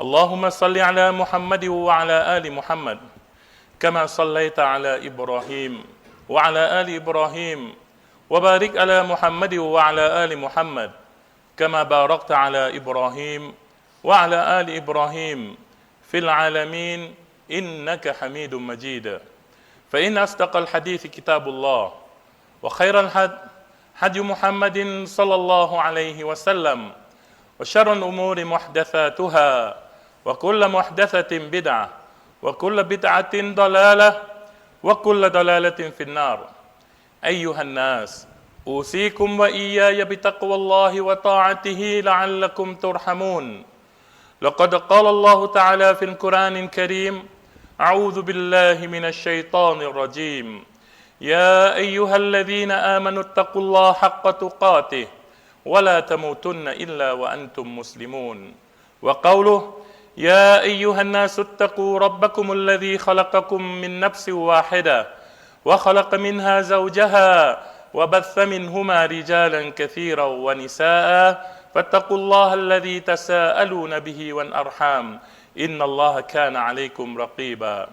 اللهم صل على محمد وعلى آل محمد كما صليت على إبراهيم وعلى آل إبراهيم وبارك على محمد وعلى آل محمد كما باركت على إبراهيم وعلى آل إبراهيم في العالمين إنك حميد مجيد. فإن أصدق الحديث كتاب الله وخير الهدي هدي محمد صلى الله عليه وسلم وشر الأمور محدثاتها وكل محدثة بدعة وكل بدعة ضلالة وكل ضلالة في النار. أيها الناس أوصيكم وإياي بتقوى الله وطاعته لعلكم ترحمون. لقد قال الله تعالى في القرآن الكريم أعوذ بالله من الشيطان الرجيم. يا أيها الذين آمنوا اتقوا الله حق تقاته ولا تموتن إلا وأنتم مسلمون. وقوله يا أيها الناس اتقوا ربكم الذي خلقكم من نفس واحدة وخلق منها زوجها وبث منهما رجالا كثيرا ونساء فاتقوا الله الذي تساءلون به والأرحام إن الله كان عليكم رقيبا.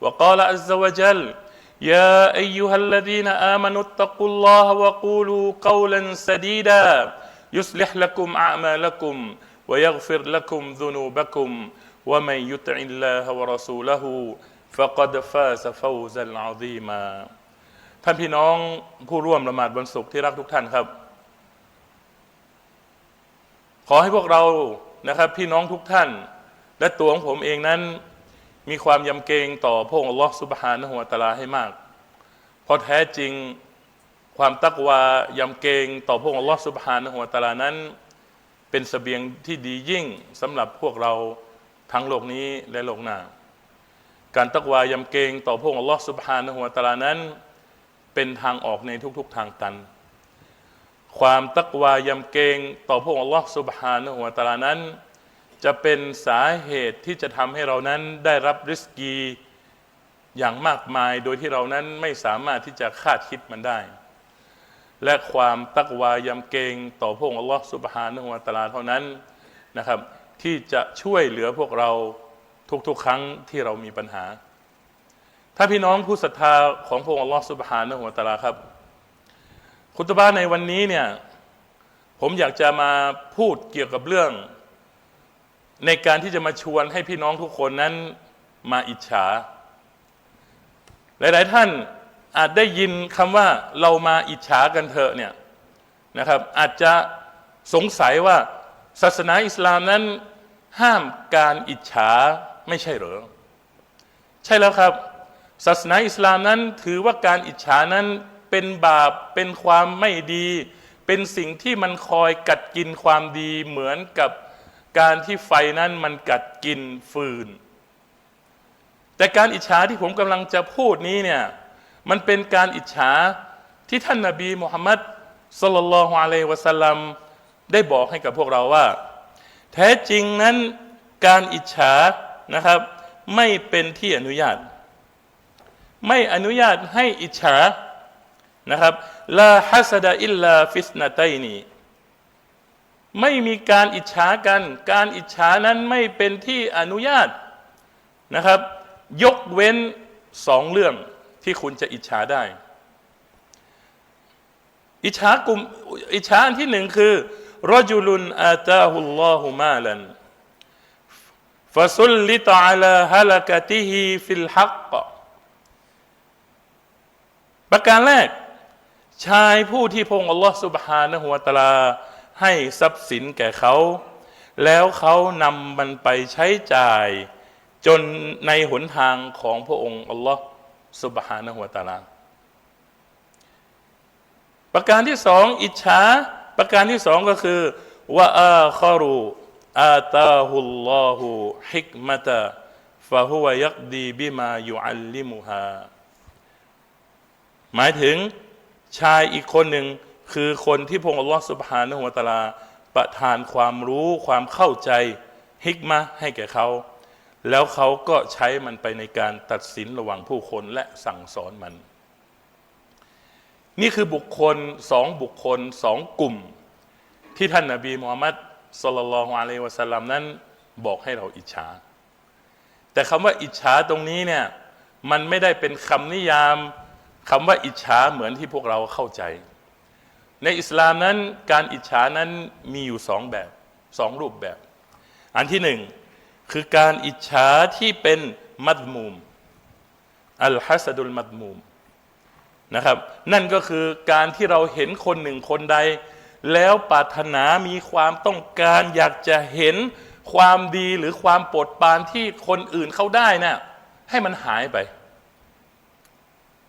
وقال عز وجل يا أيها الذين آمنوا اتقوا الله وقولوا قولا سديدا يصلح لكم أعمالكم ويغفر لكم ذنوبكم ومن يطع الله ورسوله فقد فاز فوزا عظيما ท่านพี่น้องผู้ร่วมละหมาดวันศุกร์ที่รักทุกท่านครับ ขอให้พวกเรานะครับ พี่น้องทุกท่าน และตัวของผมเองนั้น มีความยำเกรงต่อพระองค์อัลลอฮฺสุบฮานะฮุวาตะลาให้มาก เพราะแท้จริงความตักวายำเกรงต่อพระองค์อัลลอฮฺสุบฮานะฮุวาตะลานั้น เป็นสเสบียงที่ดียิ่งสำหรับพวกเราทั้งโลกนี้และโลกหน้า การตักวายำเกรงต่อพระองค์อัลลอฮฺสุบฮานะฮุวาตะลานั้น เป็นทางออกในทุกๆทางตัน ความตักวายำเกรงต่อพระองค์อัลลอฮฺสุบฮานะฮุวาตะลานั้น จะเป็นสาเหตุที่จะทำให้เรานั้นได้รับริสกีอย่างมากมายโดยที่เรานั้นไม่สามารถที่จะคาดคิดมันได้ และความตักวายำเกรงต่อพระองค์อัลลอฮฺสุบฮานะฮุวาตะลาเท่านั้นนะครับ ที่จะช่วยเหลือพวกเราทุกๆ ครั้งที่เรามีปัญหา ถ้าพี่น้องผู้ศรัทธาของพระองค์อัลลอฮฺสุบฮานะฮุวาตะลาครับ คุตบาในวันนี้เนี่ยผมอยากจะมาพูดเกี่ยวกับเรื่อง ในการที่จะมาชวนให้พี่น้องทุกคนนั้นมาอิจฉา หลาย ๆ ท่าน อาจได้ยินคำว่าเรามาอิจฉากันเถอะเนี่ยนะครับ อาจจะสงสัยว่าศาสนาอิสลามนั้นห้ามการอิจฉาไม่ใช่หรือใช่แล้วครับ ศาสนาอิสลามนั้นถือว่าการอิจฉานั้นเป็นบาปเป็นความไม่ดี เป็นสิ่งที่มันคอยกัดกินความดีเหมือนกับการที่ไฟนั้นมันกัดกินฟืน แต่การอิจฉาที่ผมกำลังจะพูดนี้เนี่ย มันเป็นการอิจฉาที่ท่านนาบีมุฮัมมัดสลลัลฮุอะลัยวะสัลลัมได้บอกให้กับพวกเราว่า แท้จริงนั้นการอิจฉานะครับ ไม่เป็นที่อนุญาต ไม่อนุญาตให้อิจฉานะครับลาฮัสดะอิลลาฟิสนาตัยนีไม่มีการอิจฉากัน การอิจฉานั้นไม่เป็นที่อนุญาตนะครับ ยกเว้นสองเรื่อง ที่คุณจะอิจฉาได้ อิจฉากลุ่มอิจฉาอันที่หนึ่งคือรจุลุนอาตาฮุลลอฮุมาลันฟะซุลลิตอาลาฮะลกติฮิฟิลฮักประการแรก ชายผู้ที่พงอัลลอฮฺสุบฮานะฮุวาตาลา ให้ทรัพย์สินแก่เขา แล้วเขานำมันไปใช้จ่าย จนในหนทางของพระองค์อัลลอฮฺ สุบฮานะฮุวตาลาประการที่สองอิจฉาประการที่สองก็คือว่าอาคารูอาตาฮุลลอฮุฮิกมะตะฟาฮุวยักดีบิมายุอัลลิมุฮาหมายถึงชายอีกคนหนึ่งคือคนที่พงค์อัลลอฮฺสุบฮานะฮูวตาลา ประทานความรู้ความเข้าใจฮิกมะให้แก่เขา แล้วเขาก็ใช้มันไปในการตัดสินระหว่างผู้คนและสั่งสอนมัน นี่คือบุคคลสองบุคคลสองกลุ่ม ที่ท่านนาบีมูฮัมมัดสุลลัลลอฮุอะลัยวะสัลลัมนั้นบอกให้เราอิจฉา แต่คำว่าอิจฉาตรงนี้เนี่ยมันไม่ได้เป็นคำนิยามคำว่าอิจฉาเหมือนที่พวกเราเข้าใจ ในอิสลามนั้นการอิจฉานั้นมีอยู่สองแบบสองรูปแบบ อันที่หนึ่ง คือการอิจฉาที่เป็นมัดมูมอัลฮัสดุลมัดมูมนะครับ นั่นก็คือการที่เราเห็นคนหนึ่งคนใด แล้วปรารถนามีความต้องการอยากจะเห็นความดีหรือความโปรดปรานที่คนอื่นเขาได้นะ่ะให้มันหายไป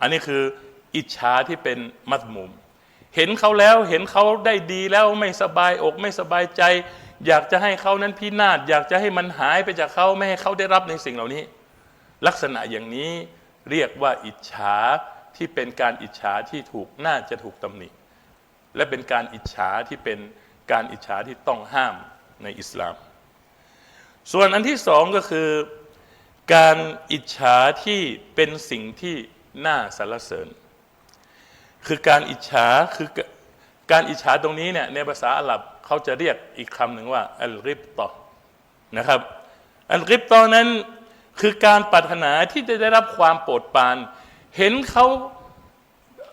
อันนี้คืออิจฉาที่เป็นมัดมุม เห็นเขาแล้วเห็นเขาได้ดีแล้วไม่สบายอกไม่สบายใจ อยากจะให้เขานั้นพินาศอยากจะให้มันหายไปจากเขาไม่ให้เขาได้รับในสิ่งเหล่านี้ ลักษณะอย่างนี้เรียกว่าอิจฉาที่เป็นการอิจฉาที่ถูกน่าจะถูกตำหนิ และเป็นการอิจฉาที่เป็นการอิจฉาที่ต้องห้ามในอิสลาม ส่วนอันที่สองก็คือ การอิจฉาที่เป็นสิ่งที่น่าสรรเสริญ คือการอิจฉาคือการอิจฉาตรงนี้เนี่ยในภาษาอาหรับ เขาจะเรียกอีกคำหนึ่งว่าอัลริบตอนะครับ อัลริบตอนั้นคือการปรารถนาที่จะได้รับความโปรดปราน เห็นเขา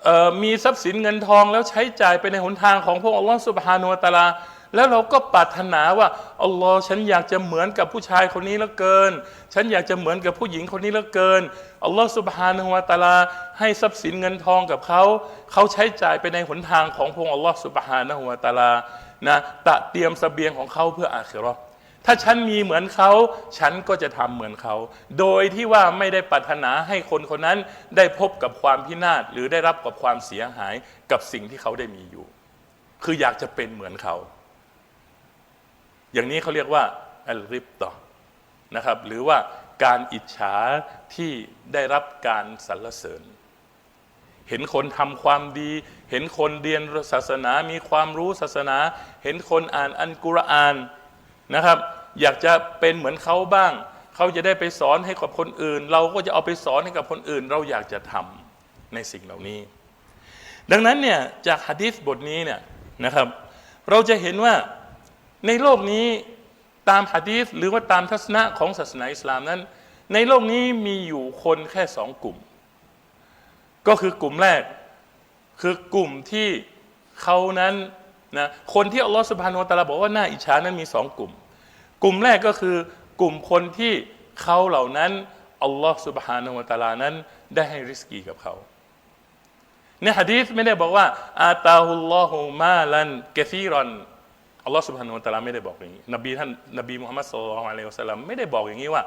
เมีทรัพย์สินเงินทองแล้วใช้จ่ายไปในหนทางของพระองค์อัลลอฮฺสุบฮานุตาลา แล้วเราก็ปรารถนาว่าอัลลอฮ์ฉันอยากจะเหมือนกับผู้ชายคนนี้เหลือเกิน ฉันอยากจะเหมือนกับผู้หญิงคนนี้เหลือเกินอัลลอฮ์สุบฮานุวะตาลา ให้ทรัพย์สินเงินทองกับเขา เขาใช้จ่ายไปในหนทางของพระองค์อัลลอฮ์สุบฮานุวะตาลา นะตะเตรียมสเสบียงของเขาเพื่ออาคิรอถ้าฉันมีเหมือนเขา ฉันก็จะทำเหมือนเขา โดยที่ว่าไม่ได้ปรารถนาให้คนคนนั้นได้พบกับความพินาศหรือได้รับกับความเสียหายกับสิ่งที่เขาได้มีอยู่ คืออยากจะเป็นเหมือนเขา อย่างนี้เขาเรียกว่าอัลริบตอนะครับ หรือว่าการอิจฉาที่ได้รับการสรรเสริญ เห็นคนทำความดี เห็นคนเรียนศาสนา มีความรู้ศาสนา เห็นคนอ่านอันกุรอานนะครับ อยากจะเป็นเหมือนเขาบ้าง เขาจะได้ไปสอนให้กับคนอื่น เราก็จะเอาไปสอนให้กับคนอื่น เราอยากจะทำในสิ่งเหล่านี้ ดังนั้นเนี่ยจากฮะดีษบทนี้เนี่ยนะครับ เราจะเห็นว่าในโลกนี้ตามฮะดีษหรือว่าตามทัศนะของศาสนาอิสลามนั้น ในโลกนี้มีอยู่คนแค่สองกลุ่ม ก็คือกลุ่มแรก คือกลุ่มที่เขานั้นนะคนที่อัลลอฮฺสุบฮานุตะลาบอกว่าหน่าอิจฉานั้นมีสองกลุ่ม กลุ่มแรกก็คือกลุ่มคนที่เขาเหล่านั้นอัลลอฮฺสุบฮานุตะลานั้นได้ให้ริสกีกับเขาในฮะดีษไม่ได้บอกว่าอาตาฮุลลอฮุมาลันกะซีรอนอัลลอฮฺสุบฮานุตะลาไม่ได้บอกอย่างนี้นบีท่านนบีมุฮัมมัดสุลลัลอะลัยฮิวะสัลลัมไม่ได้บอกอย่างนี้ว่า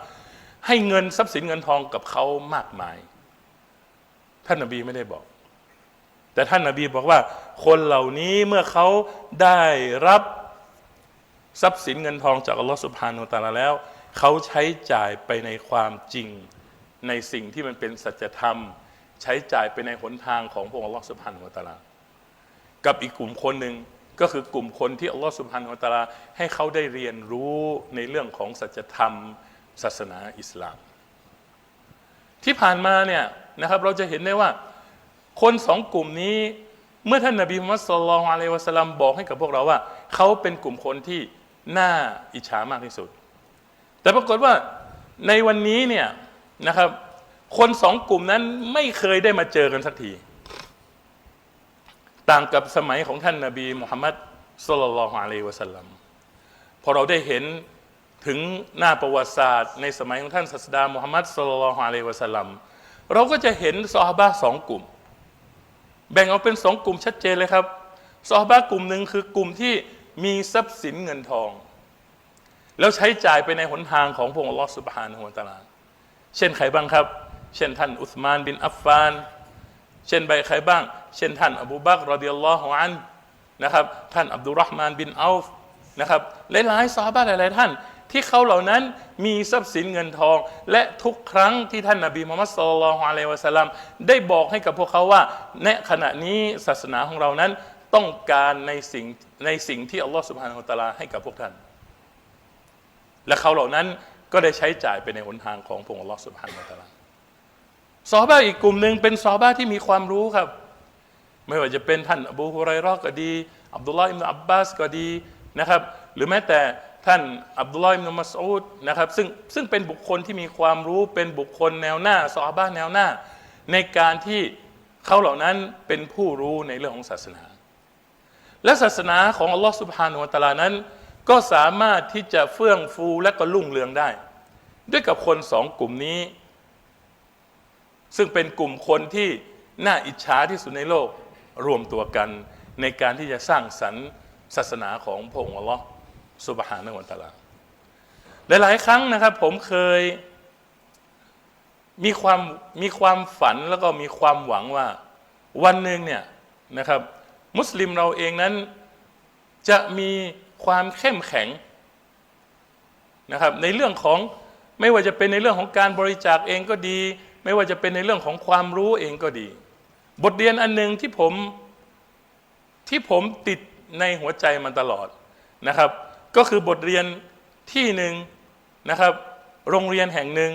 ให้เงินทรัพย์สินเงินทองกับเขามากมาย ท่านนบีไม่ได้บอก แต่ท่านนาบีบอกว่า คนเหล่านี้เมื่อเขาได้รับทรัพย์สินเงินทองจากอัลลอฮฺสุบฮานุตาลาแล้ว เขาใช้จ่ายไปในความจริง ในสิ่งที่มันเป็นสัจธรรม ใช้จ่ายไปในหนทางของพระองค์อัลลอฮฺสุบฮานุตาลา กับอีกกลุ่มคนหนึ่งก็คือกลุ่มคนที่อัลลอฮฺสุบฮานุตาลาให้เขาได้เรียนรู้ในเรื่องของสัจธรรม ศาสนาอิสลาม ที่ผ่านมาเนี่ยนะครับเราจะเห็นได้ว่า คนสองกลุ่มนี้เมื่อท่านนบีมุฮัมมัดสุลลัลอะลัยวะสัลลัมบอกให้กับพวกเราว่า เขาเป็นกลุ่มคนที่น่าอิจฉามากที่สุด แต่ปรากฏว่าในวันนี้เนี่ยนะครับ คนสองกลุ่มนั้นไม่เคยได้มาเจอกันสักที ต่างกับสมัยของท่านนบีมุฮัมมัดสุลลัลอะลัยวะสัลลัมพอเราได้เห็นถึงหน้าประวัติศาสตร์ ในสมัยของท่านศาสดามุฮัมมัดสุลลัลอะลัยวะสัลลัมเราก็จะเห็นซอฮาบะสองกลุ่ม แบ่งออกเป็นสองกลุ่มชัดเจนเลยครับซอฮาบะกลุ่มหนึ่งคือกลุ่มที่มีทรัพย์สินเงินทอง แล้วใช้จ่ายไปในหนทางของพระองค์ลอสุบฮานหัวตาลาเช่นใครบ้างครับ เช่นท่านอุสมานบินอัฟฟาน เช่นใบใครบ้าง เช่นท่านอบูบักรอดิยัลลอฮุอันนะครับ ท่านอับดุลรห์มานบินอัลฟนะครับหลายๆซอฮาบะหลายๆท่าน ที่เขาเหล่านั้นมีทรัพย์สินเงินทอง และทุกครั้งที่ท่านนบีมุฮัมมัดสุลลัลฮุอะลัยวะสัลลัมได้บอกให้กับพวกเขาว่าในขณะนี้ศาสนาของเรานั้นต้องการในสิ่งในสิ่งที่อัลลอฮฺสุบฮานาอัลตะลาให้กับพวกท่าน และเขาเหล่านั้นก็ได้ใช้จ่ายไปในหนทางของพระองค์อัลลอฮฺสุบฮานาอัลตะลาซอฮาบะห์อีกกลุ่มหนึ่งเป็นซอฮาบะห์ที่มีความรู้ครับ ไม่ว่าจะเป็นท่านอบูฮุไรราะห์ก็ดี อับดุลลาห์อิบนุอับบาสก็ดีนะครับ หรือแม้แต่ ท่านอับดุลลาห์อิบนุมัสอูดนะครับซึ่งซึ่งเป็นบุคคลที่มีความรู้เป็นบุคคลแนวหน้าซอฮาบะห์แนวหน้า ในการที่เขาเหล่านั้นเป็นผู้รู้ในเรื่องของศาสนา และศาสนาของอัลลอฮ์สุบฮานุวะตะอาลานั้น ก็สามารถที่จะเฟื่องฟูและก็รุ่งเรืองได้ ด้วยกับคนสองกลุ่มนี้ ซึ่งเป็นกลุ่มคนที่น่าอิจฉาที่สุดในโลกรวมตัวกันในการที่จะสร้างสรรค์ศาสนาของพระองค์อัลลอฮ์ สุบฮานะฮูวะตะอาลาหลายๆครั้งนะครับ ผมเคยมีความมีความฝันแล้วก็มีความหวังว่าวันหนึ่งเนี่ยนะครับ มุสลิมเราเองนั้นจะมีความเข้มแข็งนะครับ ในเรื่องของไม่ว่าจะเป็นในเรื่องของการบริจาคเองก็ดี ไม่ว่าจะเป็นในเรื่องของความรู้เองก็ดี บทเรียนอันหนึ่งที่ผมที่ผมติดในหัวใจมาตลอดนะครับ ก็คือบทเรียนที่หนึ่งนะครับ โรงเรียนแห่งหนึ่ง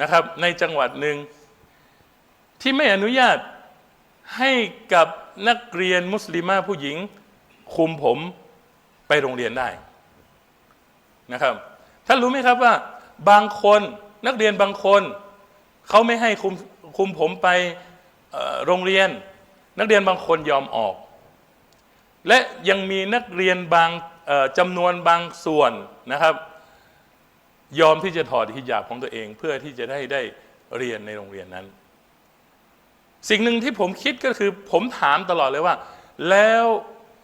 นะครับ ในจังหวัดหนึ่งที่ไม่อนุญาตให้กับนักเรียนมุสลิมาผู้หญิง คุมผมไปโรงเรียนได้นะครับท่านรู้ไหมครับว่าบางคนนักเรียนบางคนเขาไม่ให้คุมคุมผมไปโรงเรียน นักเรียนบางคนยอมออก และยังมีนักเรียนบาง จำนวนบางส่วนนะครับ ยอมที่จะถอดฮิญาบของตัวเอง เพื่อที่จะได้ได้เรียนในโรงเรียนนั้น สิ่งหนึ่งที่ผมคิดก็คือผมถามตลอดเลยว่า แล้ว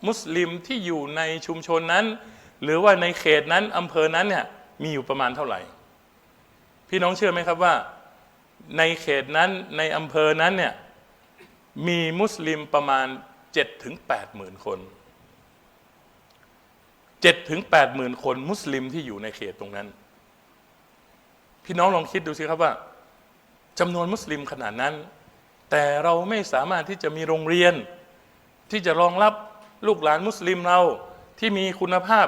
มุสลิมที่อยู่ในชุมชนนั้น หรือว่าในเขตนั้นอำเภอนั้นเนี่ยมีอยู่ประมาณเท่าไหร่ พี่น้องเชื่อไหมครับว่า ในเขตนั้นในอำเภอนั้นเนี่ยมีมุสลิมประมาณ7ถึง8หมื่นคน 7ถึง8หมื่นคนมุสลิมที่อยู่ในเขตตรงนั้น พี่น้องลองคิดดูสิครับว่าจำนวนมุสลิมขนาดนั้น แต่เราไม่สามารถที่จะมีโรงเรียน ที่จะรองรับลูกหลานมุสลิมเราที่มีคุณภาพ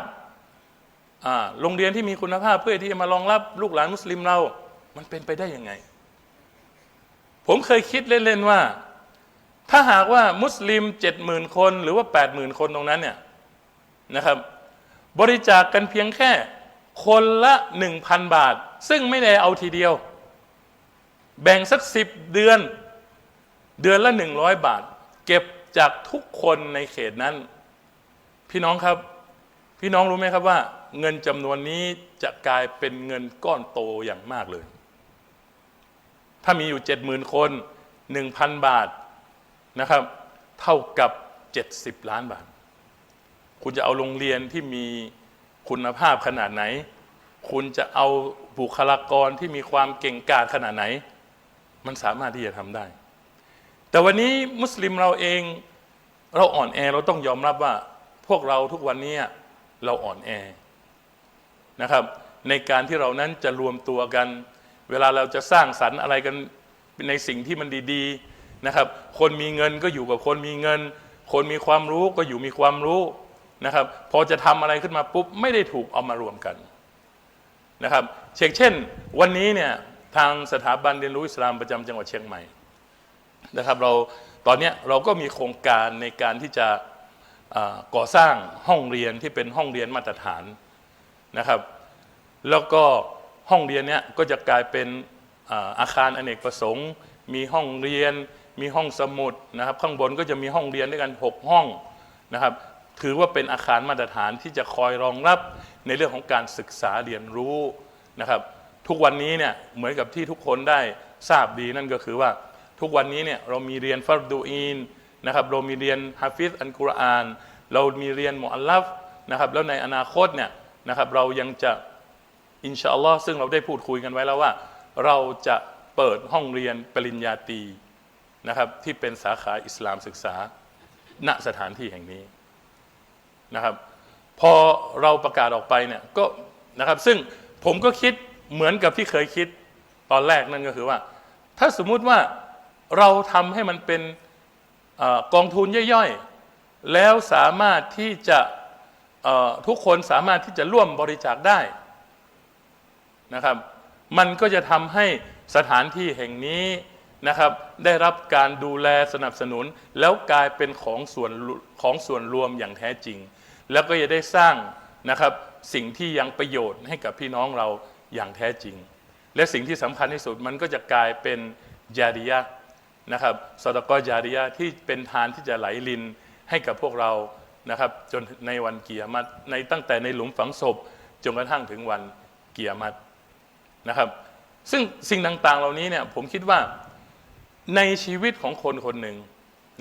โรงเรียนที่มีคุณภาพเพื่อที่จะมารองรับลูกหลานมุสลิมเรา มันเป็นไปได้ยังไง ผมเคยคิดเล่นๆว่า ถ้าหากว่ามุสลิมเจ็ดหมื่นคนหรือว่าแปดหมื่นคนตรงนั้นเนี่ยนะครับ บริจาคกกันเพียงแค่ คนละหนึ่งพันบาท ซึ่งไม่ได้เอาทีเดียว แบ่งสักสิบเดือน เดือนละหนึ่งร้อยบาท เก็บจากทุกคนในเขตนั้น พี่น้องครับ พี่น้องรู้ไหมครับว่า เงินจำนวนนี้จะกลายเป็นเงินก้อนโตอย่างมากเลย ถ้ามีอยู่เจ็ดหมื่นคนหนึ่งพันบาทนะครับ เท่ากับเจ็ดสิบล้านบาท คุณจะเอาโรงเรียนที่มีคุณภาพขนาดไหน คุณจะเอาบุคลากรที่มีความเก่งกาจขนาดไหน มันสามารถที่จะทำได้ แต่วันนี้มุสลิมเราเองเราอ่อนแอเราต้องยอมรับว่า พวกเราทุกวันนี้เราอ่อนแอนะครับ ในการที่เรานั้นจะรวมตัวกัน เวลาเราจะสร้างสรรค์อะไรกันในสิ่งที่มันดีๆนะครับ คนมีเงินก็อยู่กับคนมีเงิน คนมีความรู้ก็อยู่มีความรู้ นะครับพอจะทำอะไรขึ้นมาปุ๊บไม่ได้ถูกเอามารวมกันนะครับเช่นเช่น วันนี้เนี่ยทางสถาบันเรียนรู้อิสลามประจำจังหวัดเชียงใหม่นะครับเราตอนนี้เราก็มีโครงการในการที่จะก่อสร้างห้องเรียนที่เป็นห้องเรียนมาตรฐานนะครับ แล้วก็ห้องเรียนเนี้ยก็จะกลายเป็นอาคารอเนกประสงค์ มีห้องเรียน มีห้องสมุดนะครับ ข้างบนก็จะมีห้องเรียนด้วยกัน 6 ห้องนะครับ ถือว่าเป็นอาคารมาตรฐานที่จะคอยรองรับในเรื่องของการศึกษาเรียนรู้นะครับ ทุกวันนี้เนี่ยเหมือนกับที่ทุกคนได้ทราบดีนั่นก็คือว่าทุกวันนี้เนี่ยเรามีเรียนฟัรดูอีนนะครับเรามีเรียนฮะฟิซอันกุรอาน เรามีเรียนมุอัลลัฟนะครับแล้วในอนาคตเนี่ยนะครับเรายังจะอินชาอัลลอฮ์ซึ่งเราได้พูดคุยกันไว้แล้วว่า เราจะเปิดห้องเรียนปริญญาตรีนะครับที่เป็นสาขาอิสลามศึกษา ณสถานที่แห่งนี้ นะครับ พอเราประกาศออกไปเนี่ยก็นะครับ ซึ่งผมก็คิดเหมือนกับที่เคยคิดตอนแรกนั่นก็คือว่า ถ้าสมมุติว่าเราทำให้มันเป็นอกองทุนย่อยๆ แล้วสามารถที่จะทุกคนสามารถที่จะร่วมบริจาคได้นะครับ มันก็จะทำให้สถานที่แห่งนี้นะครับ ได้รับการดูแลสนับสนุน แล้วกลายเป็นของส่วนของส่วนรวมอย่างแท้จริง แล้วก็จะได้สร้างนะครับสิ่งที่ยังประโยชน์ให้กับพี่น้องเราอย่างแท้จริง และสิ่งที่สำคัญที่สุดมันก็จะกลายเป็นจาริยะนะครับสตกอจาริยะที่เป็นทานที่จะไหลลินให้กับพวกเรานะครับจนในวันเกียรมัดในตั้งแต่ในหลุมฝังศพจนกระทั่งถึงวันเกียรมัดนะครับ ซึ่งสิ่งต่างๆเหล่านี้เนี่ยผมคิดว่าในชีวิตของคนคนหนึ่ง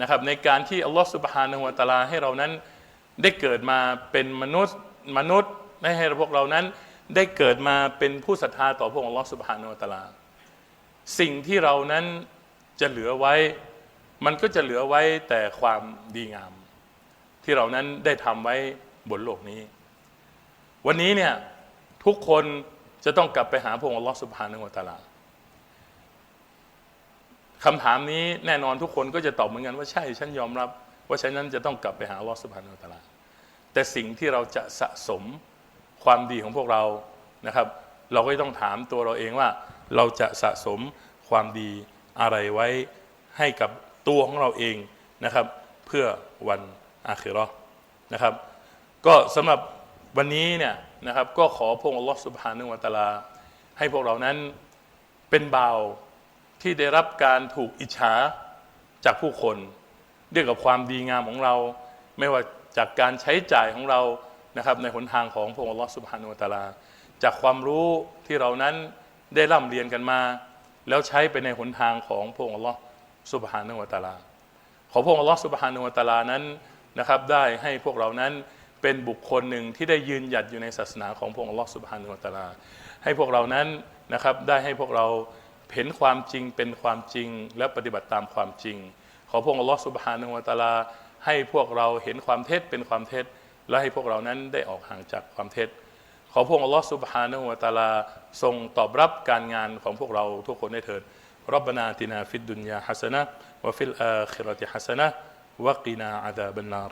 นะครับในการที่อัลลอฮฺสุบฮานะฮูวะตาลาให้เรานั้น ได้เกิดมาเป็นมนุษย์มนุษย์ได้ให้พวกเรานั้น ได้เกิดมาเป็นผู้ศรัทธาต่อพระองค์ลอสุบฮานะฮูวะตลา สิ่งที่เรานั้นจะเหลือไว้ มันก็จะเหลือไว้แต่ความดีงาม ที่เรานั้นได้ทำไว้บนโลกนี้ วันนี้เนี่ยทุกคนจะต้องกลับไปหาพระองค์ลอสุบฮานะฮูวะตลาคำถามนี้แน่นอนทุกคนก็จะตอบเหมือนกันว่าใช่ฉันยอมรับ ว่าฉันนั้นจะต้องกลับไปหาลอสุบฮานะฮูวะตะลาแต่สิ่งที่เราจะสะสมความดีของพวกเรานะครับ เราก็ต้องถามตัวเราเองว่า เราจะสะสมความดีอะไรไว้ให้กับตัวของเราเองนะครับ เพื่อวันอาคิราะห์นะครับ ก็สำหรับวันนี้เนี่ยนะครับ ก็ขอพระองค์อัลลอฮฺสุบฮานะฮูวะตะลา ให้พวกเรานั้นเป็นบ่าวที่ได้รับการถูกอิจฉาจากผู้คน ด้วยกับความดีงามของเรา ไม่ว่าจากการใช้จ่ายของเรานะครับในหนทางของพระองค์อัลลอฮฺสุบฮานุวะตาลา จากความรู้ที่เรานั้นได้ร่ำเรียนกันมา แล้วใช้ไปในหนทางของพระองค์อัลลอฮฺสุบฮานุวะตาลา ขอพระองค์อัลลอฮฺสุบฮานุวะตาลานั้นนะครับได้ให้พวกเรานั้นเป็นบุคคลหนึ่งที่ได้ยืนหยัดอยู่ในศาสนาของพระองค์อัลลอฮฺสุบฮานุวะตาลา ให้พวกเรานั้นนะครับได้ให้พวกเราเห็นความจริงเป็นความจริงและปฏิบัติตามความจริง ขอพระองค์อัลลอฮฺสุบฮานุวะตาลา ให้พวกเราเห็นความเท็จเป็นความเท็จ และให้พวกเรานั้นได้ออกห่างจากความเท็จ ขอพระองค์อัลลอฮฺสุบฮานุวะตาลาทรงตอบรับการงานของพวกเราทุกคนได้เถิดรับบนาตินาฟิดดุนยาฮัสนะวะฟิลอาคิราะติฮัสนะวะกินาอาดาบันนาร